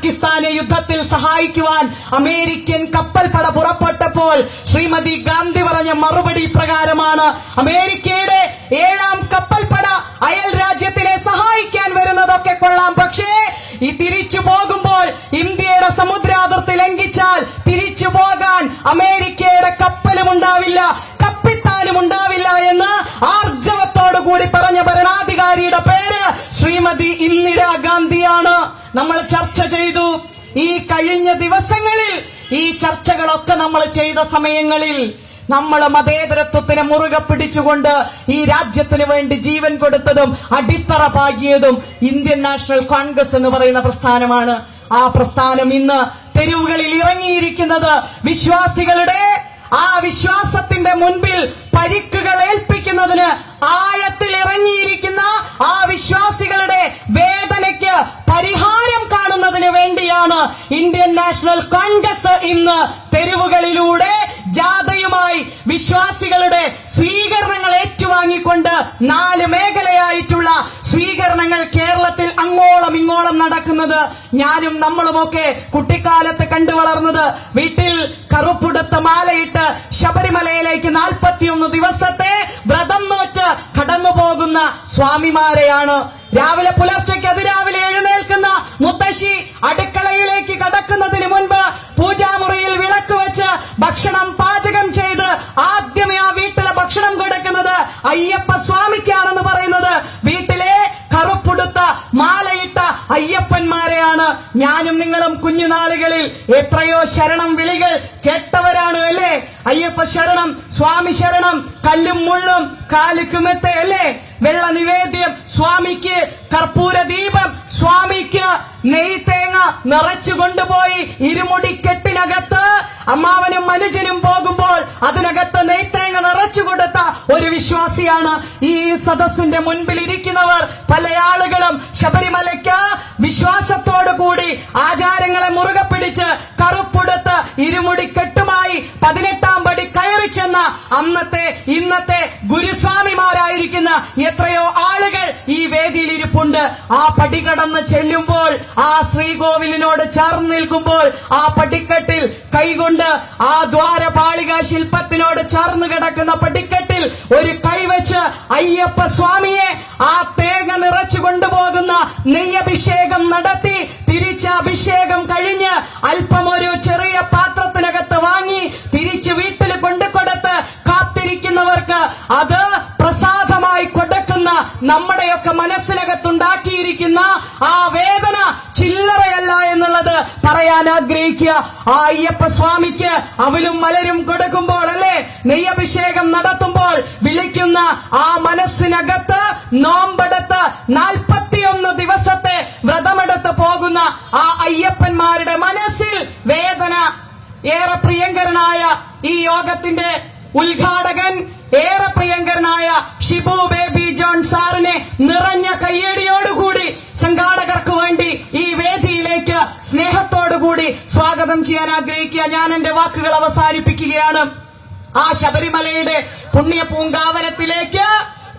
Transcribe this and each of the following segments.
പാകിസ്ഥാനെ യുദ്ധത്തിൽ സഹായിക്കുവാൻ അമേരിക്കൻ കപ്പൽപ്പട പുറപ്പെട്ടപ്പോൾ ശ്രീമതി ഗാന്ധി പറഞ്ഞ മറുപടി പ്രകാരമാണ് അമേരിക്കയുടെ ഏഴാം കപ്പൽപ്പട അയൽ രാജ്യത്തിനെ സഹായിക്കാൻ വരുന്നതൊക്കെ കൊള്ളാം. പക്ഷേ ഈ തിരിച്ചു പോകുമ്പോൾ ശ്രീമതി ഇന്ദിരാഗാന്ധിയാണ് നമ്മൾ ചർച്ച ചെയ്തു. ഈ കഴിഞ്ഞ ദിവസങ്ങളിൽ ഈ ചർച്ചകളൊക്കെ നമ്മൾ ചെയ്ത സമയങ്ങളിൽ നമ്മൾ മതേതരത്വത്തിനെ മുറുകെ പിടിച്ചുകൊണ്ട് ഈ രാജ്യത്തിന് വേണ്ടി ജീവൻ കൊടുത്തതും അടിത്തറ പാകിയതും ഇന്ത്യൻ നാഷണൽ കോൺഗ്രസ് എന്ന് പറയുന്ന പ്രസ്ഥാനമാണ്. ആ പ്രസ്ഥാനം ഇന്ന് തെരുവുകളിൽ ഇറങ്ങിയിരിക്കുന്നത് വിശ്വാസികളുടെ ആ വിശ്വാസത്തിന്റെ മുൻപിൽ പരിക്കുകൾ ഏൽപ്പിക്കുന്നതിന് ആഴത്തിൽ ഇറങ്ങിയിരിക്കുന്ന ആ വിശ്വാസികളുടെ വേദനയ്ക്ക് പരിഹാരം കാണുന്നതിന് വേണ്ടിയാണ് ഇന്ത്യൻ നാഷണൽ കോൺഗ്രസ് ഇന്ന് തെരുവുകളിലൂടെ ജാഥയുമായി വിശ്വാസികളുടെ സ്വീകരണങ്ങൾ ഏറ്റുവാങ്ങിക്കൊണ്ട് നാല് മേഖലയായിട്ടുള്ള സ്വീകരണങ്ങൾ കേരളത്തിൽ അങ്ങോളം ഇങ്ങോളം നടക്കുന്നത്. ഞാനും നമ്മളുമൊക്കെ കുട്ടിക്കാലത്ത് കണ്ടു വളർന്നത് വീട്ടിൽ കറുപ്പുടുത്ത മാലയിട്ട് ശബരിമലയിലേക്ക് നാൽപ്പത്തിയൊന്ന് ദിവസത്തെ വ്രതം നോറ്റ് കടന്നു പോകുന്ന സ്വാമിമാരെയാണ്. രാവിലെ പുലർച്ചയ്ക്ക് അതിരാവിലെ എഴുന്നേൽക്കുന്ന മുത്തശ്ശി അടുക്കളയിലേക്ക് കടക്കുന്നതിന് മുൻപ് പൂജാമുറിയിൽ വിളക്ക് വെച്ച് ഭക്ഷണം പാചകം ചെയ്ത് ആദ്യമേ ആ വീട്ടിലെ ഭക്ഷണം കൊടുക്കുന്നത് അയ്യപ്പ സ്വാമിക്കാണെന്ന് പറയുന്നത്. വീട്ടിലെ കറുപ്പുടുത്ത മാലയിട്ട അയ്യപ്പന്മാരെയാണ്. ഞാനും നിങ്ങളും കുഞ്ഞുനാളുകളിൽ എത്രയോ ശരണം വിളികൾ കേട്ടവരാണ് അല്ലേ? അയ്യപ്പ ശരണം സ്വാമി ശരണം കല്ലും മുള്ളും കാലുക്കുമെത്തെ അല്ലേ? വെള്ള നിവേദ്യം സ്വാമിക്ക് കർപ്പൂര ദീപം സ്വാമിക്ക് നെയ് തേങ്ങ നിറച്ചു കൊണ്ടുപോയി ഇരുമുടിക്കെട്ടിനകത്ത്. അമ്മാവനും മനുജനും പോകുമ്പോൾ അതിനകത്ത് നെയ്ത്തേങ്ങ നിറച്ചു കൊടുത്ത ഒരു വിശ്വാസിയാണ് ഈ സദസ്സിന്റെ മുൻപിൽ ഇരിക്കുന്നവർ പല ആളുകളും ശബരിമലയ്ക്ക് വിശ്വാസത്തോടു കൂടി ആചാരങ്ങളെ മുറുകെ പിടിച്ച് കറുപ്പെടുത്ത് ഇരുമുടിക്കെട്ടുമായി പതിനെട്ടാം പടി ചെന്ന അന്നത്തെ ഇന്നത്തെ ഗുരുസ്വാമിമാരായിരിക്കുന്ന എത്രയോ ആളുകൾ ഈ വേദിയിൽ ഇരിപ്പുണ്ട് ആ പടി കടന്ന് ചെല്ലുമ്പോൾ ആ ശ്രീകോവിലിനോട് ചേർന്ന് നിൽക്കുമ്പോൾ ആ പടിക്കെട്ടിൽ കൈകൊണ്ട് ആ ദ്വാരപാളിക ശില്പത്തിനോട് ചേർന്ന് കിടക്കുന്ന പടിക്കെട്ടിൽ ഒരു കൈവച്ച് അയ്യപ്പ സ്വാമിയെ ആ തേങ്ങ നിറച്ചു കൊണ്ടുപോകുന്ന നെയ്യഭിഷേകം നടത്തി തിരിച്ച അഭിഷേകം കഴിഞ്ഞ് അല്പം ഒരു ചെറിയ പാത്രത്തിനകത്ത് അത് പ്രസാദമായി കൊടുക്കുന്ന നമ്മുടെയൊക്കെ മനസ്സിനകത്തുണ്ടാക്കിയിരിക്കുന്ന ആ വേദന ചില്ലറയല്ല എന്നുള്ളത് പറയാൻ ആഗ്രഹിക്കുക. ആ അയ്യപ്പ സ്വാമിക്ക് അവലും മലരും കൊടുക്കുമ്പോൾ അല്ലെ? നെയ്യഭിഷേകം നടത്തുമ്പോൾ വിളിക്കുന്ന ആ മനസ്സിനകത്ത് നോമ്പെടുത്ത് നാൽപ്പത്തിയൊന്ന് ദിവസത്തെ വ്രതമെടുത്ത് പോകുന്ന ആ അയ്യപ്പന്മാരുടെ മനസ്സിൽ വേദന ഏറെ പ്രിയങ്കരനായ ഈ യോഗത്തിന്റെ ഉദ്ഘാടകൻ ഏറെ പ്രിയങ്കരനായ ഷിബു ബേബി ജോൺ സാറിനെ നിറഞ്ഞ കയ്യടിയോടുകൂടി സംഘാടകർക്ക് വേണ്ടി ഈ വേദിയിലേക്ക് സ്നേഹത്തോടുകൂടി സ്വാഗതം ചെയ്യാൻ ആഗ്രഹിക്കുക. ഞാൻ എന്റെ വാക്കുകൾ അവസാനിപ്പിക്കുകയാണ്. ആ ശബരിമലയുടെ പുണ്യ പൂങ്കാവനത്തിലേക്ക്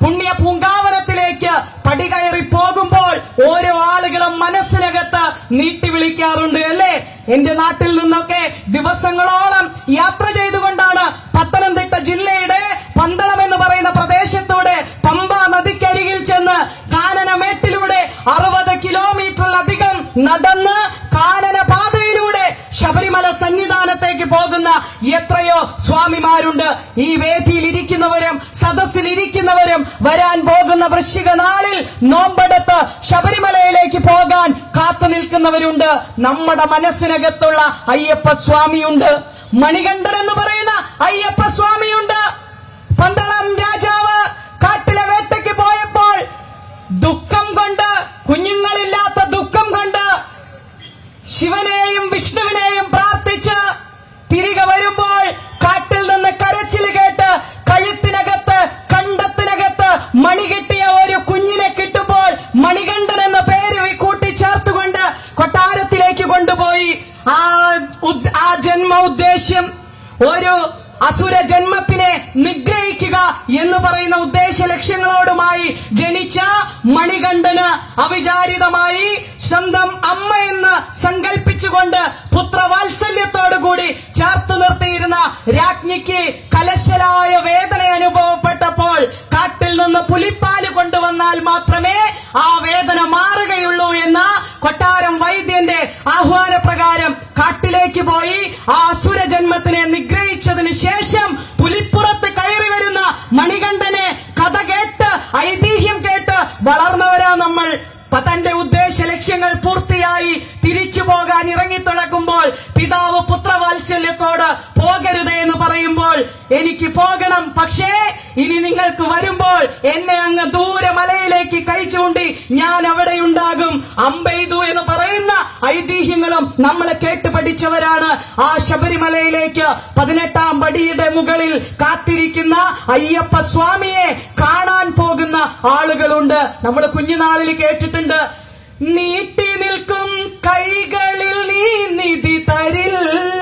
പുണ്യ പൂങ്കാവനത്തിലേക്ക് പടികയറി പോകുമ്പോൾ ഓരോ ആളുകളും മനസ്സിനകത്ത് നീട്ടി വിളിക്കാറുണ്ട് അല്ലേ? എന്റെ നാട്ടിൽ നിന്നൊക്കെ ദിവസങ്ങളോളം യാത്ര ചെയ്തുകൊണ്ടാണ് പത്തനംതിട്ട ജില്ലയുടെ പന്തളം എന്ന് പറയുന്ന പ്രദേശത്തൂടെ പമ്പ നദിക്കരികിൽ ചെന്ന് കാനനമേട്ടിലൂടെ അറുപത് കിലോമീറ്ററിലധികം നടന്ന് കാനന പാതയിലൂടെ ശബരിമല സന്നിധാനത്തേക്ക് പോകുന്ന എത്രയോ സ്വാമിമാരുണ്ട്. ഈ വേദിയിൽ ഇരിക്കുന്നവരും സദസ്സിൽ ഇരിക്കുന്നവരും വരാൻ പോകുന്ന വൃശ്ചിക നാളിൽ നോമ്പെടുത്ത് ശബരിമലയിലേക്ക് പോകാൻ കാത്തു നിൽക്കുന്നവരുണ്ട്. നമ്മുടെ മനസ്സിനകത്തുള്ള അയ്യപ്പ സ്വാമിയുണ്ട് മണികണ്ഠൻ എന്ന് പറയുന്ന അയ്യപ്പ സ്വാമിയുണ്ട്. പന്തളം രാജാവ് കാട്ടിലെ വേട്ടയ്ക്ക് പോയപ്പോൾ ദുഃഖം കൊണ്ട് കുഞ്ഞുങ്ങളില്ലാത്ത ദുഃഖം കൊണ്ട് ശിവനെയും വിഷ്ണുവിനെയും പ്രാർത്ഥിച്ച് തിരികെ വരുമ്പോൾ കാട്ടിൽ നിന്ന് കരച്ചിൽ കേട്ട് കഴുത്തിനകത്ത് കണ്ടത്തിനകത്ത് മണി കിട്ടിയ ഒരു കുഞ്ഞിനെ കിട്ടുമ്പോൾ മണികണ്ഠൻ എന്ന പേര് കൂട്ടിച്ചേർത്തുകൊണ്ട് കൊട്ടാരത്തിലേക്ക് കൊണ്ടുപോയി. ആ ആ ജന്മ ഉദ്ദേശ്യം ഒരു അസുര ജന്മത്തിനെ നിഗ്രഹിക്കുക എന്ന് പറയുന്ന ഉദ്ദേശ ലക്ഷ്യങ്ങളോടുമായി ജനിച്ച മണികണ്ഠന് അവിചാരിതമായി സ്വന്തം അമ്മ എന്ന് പുത്രവാത്സല്യത്തോടുകൂടി ചേർത്ത് നിർത്തിയിരുന്ന രാജ്ഞിക്ക് കലശലായ വേദന അനുഭവപ്പെട്ടപ്പോൾ കാട്ടിൽ നിന്ന് പുലിപ്പാൽ കൊണ്ടുവന്നാൽ മാത്രമേ ആ വേദന മാറുകയുള്ളൂ എന്ന കൊട്ടാരം വൈദ്യന്റെ ആഹ്വാന പ്രകാരം കാട്ടിലേക്ക് പോയി ആ അസുരജന്മത്തിനെ നിഗ്രഹിച്ചതിന് ശേഷം പുലിപ്പുറത്ത് കയറി വരുന്ന മണികണ്ഠനെ കഥ കേട്ട് ഐതിഹ്യം കേട്ട് വളർന്നവരാ നമ്മൾ. തന്റെ ഉദ്ദേശ ലക്ഷ്യങ്ങൾ പൂർത്തിയായി തിരിച്ചു പോകാൻ ഇറങ്ങിത്തുടക്കുമ്പോൾ പിതാവ് പുത്രവാത്സല്യത്തോട് പോകരുത് എന്ന് പറയുമ്പോൾ എനിക്ക് പോകണം പക്ഷേ ഇനി നിങ്ങൾക്ക് വരുമ്പോൾ എന്നെ അങ്ങ് ദൂരെ മലയിലേക്ക് കഴിച്ചുകൊണ്ടി ഞാൻ അവിടെ ഉണ്ടാകും അമ്പെയ്തു എന്ന് പറയുന്ന ഐതിഹ്യങ്ങളും നമ്മളെ കേട്ട് പഠിച്ചവരാണ്. ആ ശബരിമലയിലേക്ക് പതിനെട്ടാം പടിയുടെ മുകളിൽ കാത്തിരിക്കുന്ന അയ്യപ്പ സ്വാമിയെ കാണാൻ പോകുന്ന ആളുകളുണ്ട്. നമ്മൾ കുഞ്ഞുനാളിൽ കേട്ടിട്ടുണ്ട്. നീട്ടി നിൽക്കും കൈകളിൽ നീ നിധി തരില്ലേ.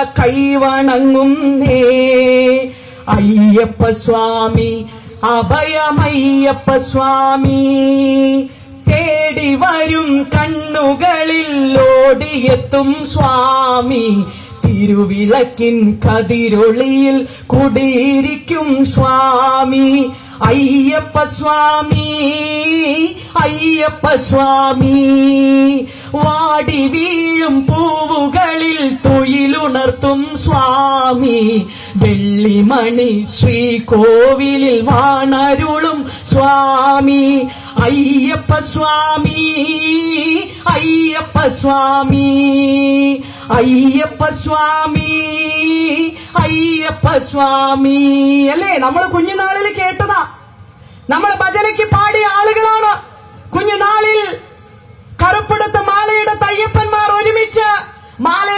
വരമരുളുക കൈവണങ്ങും നേ അയ്യപ്പ സ്വാമി അഭയമയ്യപ്പ സ്വാമി തേടി വരും കണ്ണുകളിൽ ഓടിയെത്തും സ്വാമി. തിരുവിളക്കിൻ കതിരൊളിയിൽ കുടിയിരിക്കും സ്വാമി. അയ്യപ്പ സ്വാമി അയ്യപ്പ സ്വാമി. വാടി വീഴും പൂവുകളിൽ വാണർത്തും സ്വാമി. വെള്ളിമണി ശ്രീ കോവിലിൽ വാണരുളും സ്വാമി. അയ്യപ്പ സ്വാമി അയ്യപ്പ സ്വാമി അയ്യപ്പ സ്വാമി അയ്യപ്പ സ്വാമി. അല്ലേ? നമ്മൾ കുഞ്ഞുനാളിൽ കേട്ടതാ. നമ്മൾ ഭജനയ്ക്ക് പാടിയ ആളുകളാണ്. കുഞ്ഞുനാളിൽ കറുപ്പെടുത്ത മാലയുടെ തയ്യപ്പന്മാർ ഒരുമിച്ച് മാല